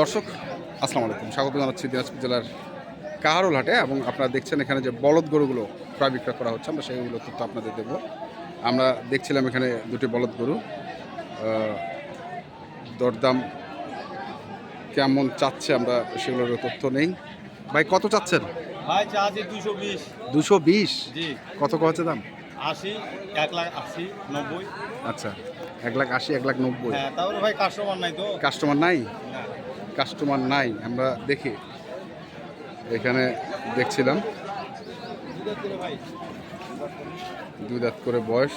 দর্শক আসসালামু আলাইকুম। স্বাগত জানাচ্ছি দিনাজপুর জেলার কাহারোল হাটে এবং আপনারা দেখছেন এখানে যে বলদ গরুগুলো প্রায় বিক্রয় করা হচ্ছে আমরা সেইগুলো তথ্য আপনাদের দেব। আমরা দেখছিলাম এখানে দুটি বলদ গরু। দরদাম কেমন চাচ্ছে আমরা সেগুলোর তথ্য নেই। ভাই কত চাচ্ছেন? ভাই দুশো বিশ। দুশো বিশ? কত কচ্ছে দাম? আশি এক লাখ আশি নব্বই। আচ্ছা এক লাখ আশি এক লাখ নব্বই। হ্যাঁ ভাই কাস্টমার নাই তো। কাস্টমার নাই। কাস্টমার নাই আমরা দেখি। এখানে দেখছিলাম। দুই দাঁত করে বয়স।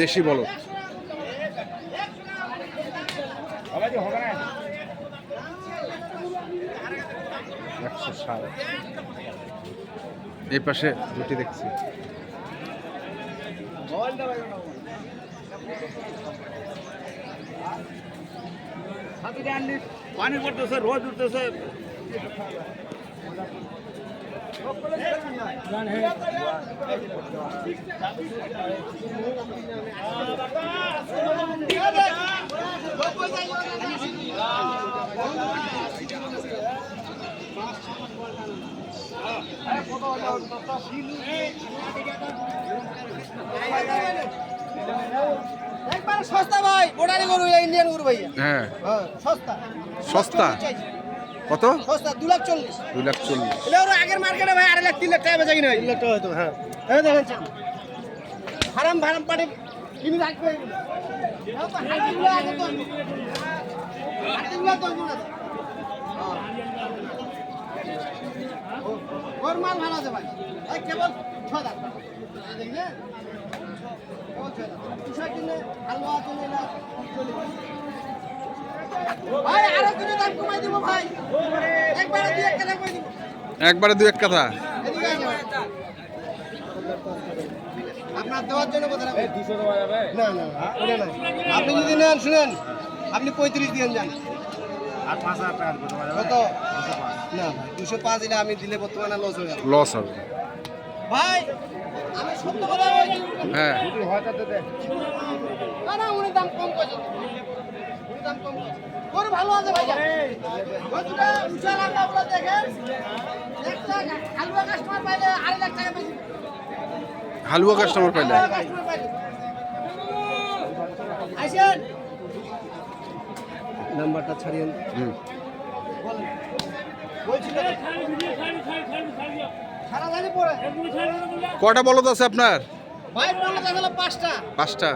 দেশি বলদ একশো এই পাশে দুটি দেখছি। পানি পড়তেছে রোদ উঠতেছে। একবারে সস্তা ভাই বোটারি গরু ইন্ডিয়ান গরু হ্যাঁ। হ্যাঁ সস্তা। সস্তা। কত? দু লাখ চল্লিশ। দুই লাখ চল্লিশ। আগের মার্কেটে ভাই আড়াই লাখ তিন লাখ টাকা বেচা কিনা তিন লাখ টাকা হয়তো হ্যাঁ। হ্যাঁ দেখেন চাল। হারাম ভারাম পাটে কিনে রাখবে। হ্যাঁ। ও- ওর মাল ভালো আছে ভাই। কেবল ছ দাম দেখলেন কেবল ছ দাম হালুয়া না চলে যাবে। ভাই আরও কিছু দাম কমাই দিব ভাই। একবারে দুই এক টাকা কমাই দিব। একবারে দু এক কথা। আপনার দেওয়ার জন্য কথা না না না, আপনি যদি নেন শুনেন। আপনি পঁয়ত্রিশ দিয়ে যান কত? না দুশো পাঁচ দিলে আমি দিলে বর্তমানে লস হয়ে যাবে। লস হবে। ভাই আমি সত্য কথা হ্যাঁ। না না উনি দাম কম করছে গরু ভালো আছে ভাই গরুটা উঁচা লাগা বলে দেখেন। এক লাখ হালুয়া কাস্টমার পাইলে আড়াই লাখ টাকা বেশি হালুয়া কাস্টমার পাইলে? হালুয়া কাস্টমার পাইলে। আইসেন নাম্বারটা ছাড়িয়ে হুম। কটা বলদ আছে আপনার? পাঁচটা। পাঁচটা।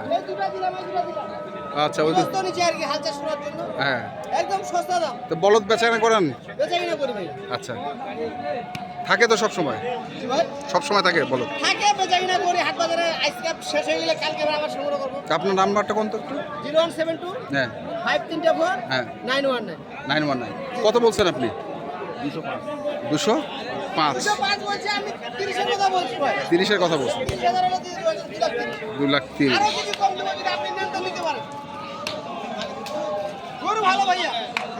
আচ্ছা ওই নিচে আর কি করার জন্য। হ্যাঁ। একদম সস্তা দাম। তো বলদ বেচাকেনা করেন? বেচা কিনা করি ভাই। আচ্ছা। থাকে তো সব সময় জি সব সময় থাকে বলদ? থাকে বেচা কিনা করি হাট বাজারে শেষ হয়ে গেলে কালকে আবার সংগ্রহ করব। আপনার নাম্বারটা কোন তো একটু? জিরো ওয়ান সেভেন টু হ্যাঁ। ফাইভ তিনটে ফোর হ্যাঁ। Nine one nine. Nine one nine. কত বলছেন আপনি? দুশো পাঁচ। দুশো পাঁচ। বলছি আমি তিরিশের কথা বলছি ভাই। লাখ কথা গরু ভালো ভাইয়া।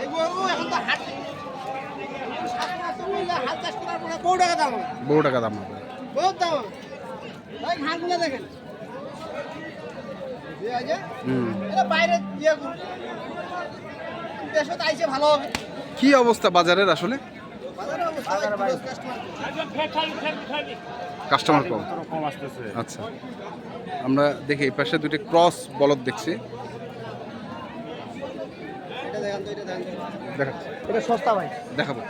এই গরু এখন তো হাট নেই। সাত মাস মিলে হাল চাষ করার পরে বহু টাকা দাম হবে। বহু টাকা দাম হবে। বহুত দাম হবে। ভাই ঘাটগুলো দেখেন। বাইরে ইয়ে দেশত আইসে ভালো হবে। কি অবস্থা বাজারের আসলে? কাস্টমার কাস্টমার কম। কম। আচ্ছা। আমরা দেখি এই পাশে দুটি ক্রস বলদ দেখছি। দেখা এটা সস্তা ভাই দেখাবো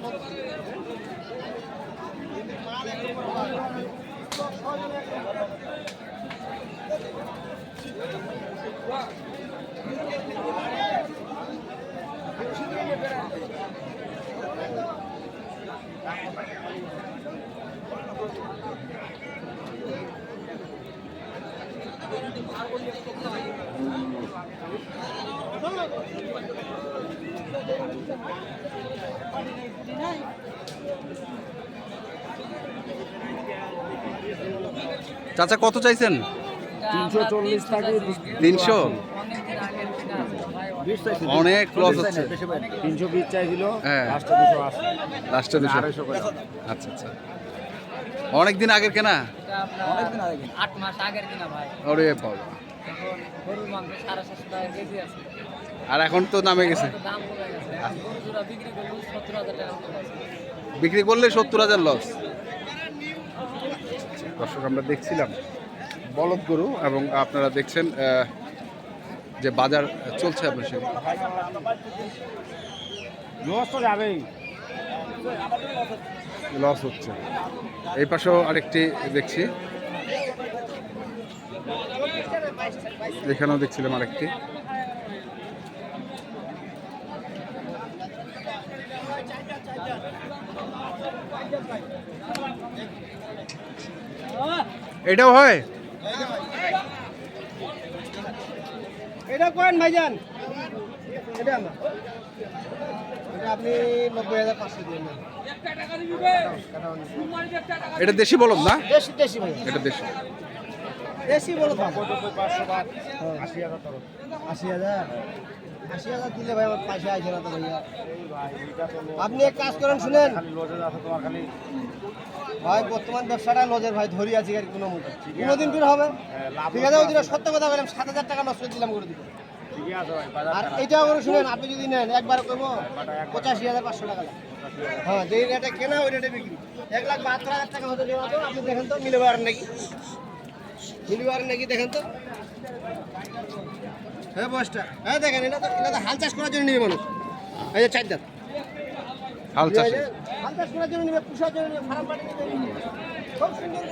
Thank you. এটা সস্তা ভাই দেখাবো চাচা কত চাইছেন? তিনশো চল্লিশ টাকা তিনশো? অনেক লস হচ্ছে। তিনশো বিশ চাইছিল হ্যাঁ। লাস্টে দুশো আচ্ছা আচ্ছা। অনেক দিন আগের কেনা? আট মাস আগের কিনা ভাই। ওরে বাবা। আর এখন তো নামে গেছে। বিক্রি করলে সত্তর হাজার লস দর্শক আমরা দেখছিলাম বলদ গরু এবং আপনারা দেখছেন যে বাজার চলছে আপনার সে লস তো যাবেই। লস হচ্ছে। এই পাশেও আরেকটি দেখছি। এখানেও দেখছিলাম আরেকটি। এটাও হয়? এটা কয়েন ভাইজান? এটা আমার। এটা আপনি নব্বই হাজার পাঁচশো দিয়ে নেন। এটা দেশি বলুন না? দেশি দেশি এটা দেশি। দেশি বলো আশি হাজার। আশি হাজার দিলে ভাই আমার পয়সা আছে না তো ভাইয়া। আপনি এক কাজ করেন, শুনেন। ভাই, বর্তমান ব্যবসাটা লজের ভাই ধরি আছি, আর কোনো মতো কোনোদিন দূর হবে। ঠিক আছে ওই সত্য কথা বললাম সাত হাজার টাকা নষ্ট দিলাম করে দিব। আর। এইটাও করে শুনেন, আপনি যদি নেন একবার করব, পঁচাশি হাজার পাঁচশো টাকা হ্যাঁ যেই রেটে কেনা, ওই রেটে বিক্রি। এক লাখ বাহাত্তর হাজার টাকা হতে আপনি দেখেন তো মিলে পারেন নাকি? মিলে পারেন নাকি দেখেন তো? হ্যাঁ বসটা। হ্যাঁ দেখেন এটা তো এটা তো হাল চাষ করার জন্য নিবে মানুষ। এই যে চার দাঁত। হাল চাষে হাল চাষ করার জন্য নিবে পুষার জন্য নিবে ফার্ম পাটি নিবে খুব সুন্দর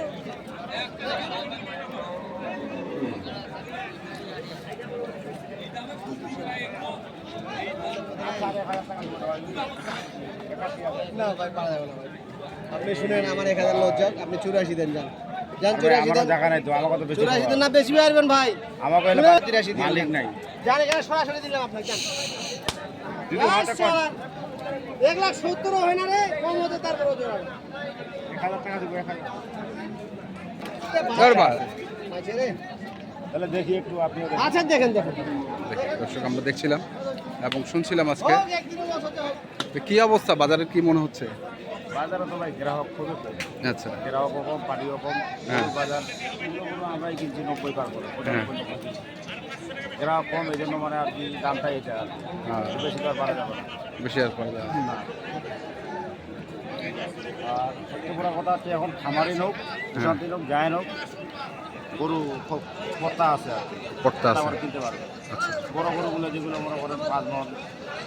না ভাই পারা যাবে না ভাই। আপনি শুনেন আমার এক হাজার লজ্জা আপনি চুরাশি দেন যান। জায়গা নাই তো বেশি না বেশি ভাই আমাকে মালিক নাই। এখানে সরাসরি দিলাম আপনাকে। আচ্ছা, এক লাখ সত্তরও হয় না রে কম হতে তারপরে ওজন এক হাজার টাকা দিব এক হাজার। ধরবা। আছে রে। তাহলে দেখি একটু আপনি আচ্ছা দেখেন দেখেন। দর্শক আমরা দেখছিলাম এবং শুনছিলাম আজকে। কি অবস্থা? বাজারের কি মনে হচ্ছে? বাজারে তো ভাই গ্রাহক খুবই আচ্ছা। গ্রাহকও কম পাটিও কম হ্যাঁ। বাজার আমরাই কিনছি নব্বই পার করে হ্যাঁ। গ্রাহক কম এই জন্য মানে আর কি দামটা এটা হ্যাঁ। বেশি আর পারা যাবে বেশি আর করা যাবে না। আর সত্যি বড় কথা হচ্ছে এখন খামারি হোক শান্তি হোক যায় হোক গরু খুব পত্তা আছে আর কি। পড়তে আছে। কিনতে পারবে। আচ্ছা। বড় গরুগুলো যেগুলো মনে করেন পাঁচ মন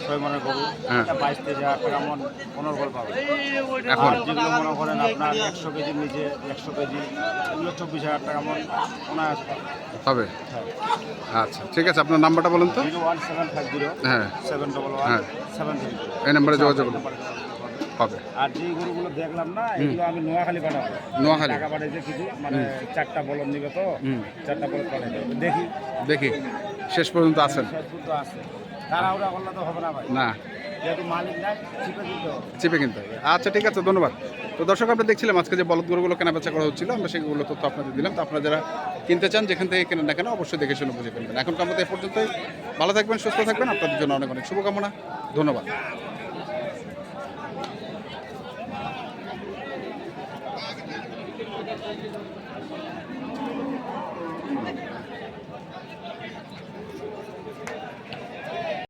ছয় মনের গরু হ্যাঁ। বাইশ তেইশ হাজার টাকা মন পনেরো গরু পাবে। এখন? যেগুলো মনে করেন আপনার একশো কেজির নিচে একশো কেজি এগুলো চব্বিশ হাজার টাকা মন অনায়াস পাবে। হবে? আচ্ছা ঠিক আছে আপনার নাম্বারটা বলুন তো। ওয়ান সেভেন ফাইভ জিরো হ্যাঁ। সেভেন ডবল ওয়ান হ্যাঁ। সেভেন থ্রি এই নাম্বারে যোগাযোগ করুন। হবে। আর যে গরুগুলো দেখলাম না এগুলো আমি নোয়াখালী পাঠাবো। নোয়াখালী। টাকা পাঠিয়েছে কিছু মানে চারটা বলন নিবে তো। চারটা বলন পাঠাবে দেখি। দেখি। শেষ পর্যন্ত আছেন? শেষপুর তো আছে। তাড়াহুড়া করলে তো হবে না ভাই। না। যেহেতু মালিক নাই চিপে কিনতে হবে। আচ্ছা ঠিক আছে ধন্যবাদ। তো দর্শক আমরা দেখছিলাম আজকে যে বলদ গরুগুলো কেনা বেচা করা হচ্ছিল আমরা সেগুলো তথ্য আপনাদের দিলাম। তো আপনারা যারা কিনতে চান যেখান থেকে কেনেন না কেন অবশ্যই দেখে শুনে বুঝে ফেলবেন। এখন আমাদের এ পর্যন্তই। ভালো থাকবেন সুস্থ থাকবেন। আপনাদের জন্য অনেক অনেক শুভকামনা। ধন্যবাদ।